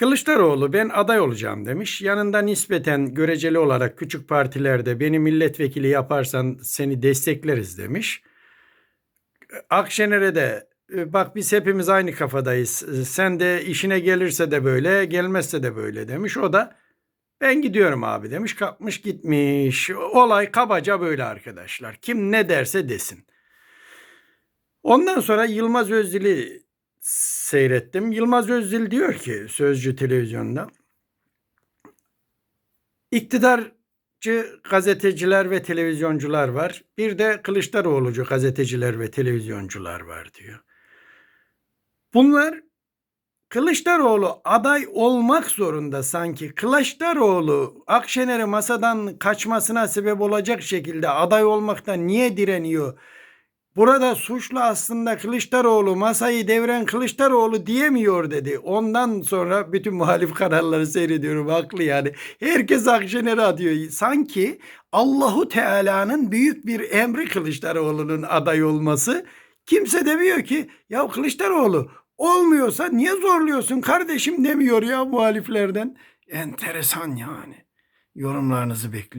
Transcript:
Kılıçdaroğlu ben aday olacağım demiş. Yanında nispeten göreceli olarak küçük partilerde beni milletvekili yaparsan seni destekleriz demiş. Akşener'e de "E, bak biz hepimiz aynı kafadayız. E, Sen de işine gelirse de böyle, gelmezse de böyle demiş. O da ben gidiyorum abi demiş. Kapmış gitmiş. Olay kabaca böyle arkadaşlar. Kim ne derse desin. Ondan sonra Yılmaz Özdil'i seyrettim. Yılmaz Özdil diyor ki Sözcü televizyonda iktidarcı gazeteciler ve televizyoncular var. Bir de Kılıçdaroğlu'cu gazeteciler ve televizyoncular var diyor. Bunlar Kılıçdaroğlu aday olmak zorunda sanki. Kılıçdaroğlu Akşener'e masadan kaçmasına sebep olacak şekilde aday olmaktan niye direniyor? Burada suçlu aslında Kılıçdaroğlu masayı devren Kılıçdaroğlu diyemiyor dedi. Ondan sonra bütün muhalif kanalları seyrediyorum haklı yani. Herkes Akşener'e atıyor. Sanki Allahu Teala'nın büyük bir emri Kılıçdaroğlu'nun aday olması. Kimse demiyor ki ya Kılıçdaroğlu olmuyorsa niye zorluyorsun kardeşim demiyor ya muhaliflerden. Enteresan yani. Yorumlarınızı bekliyorum.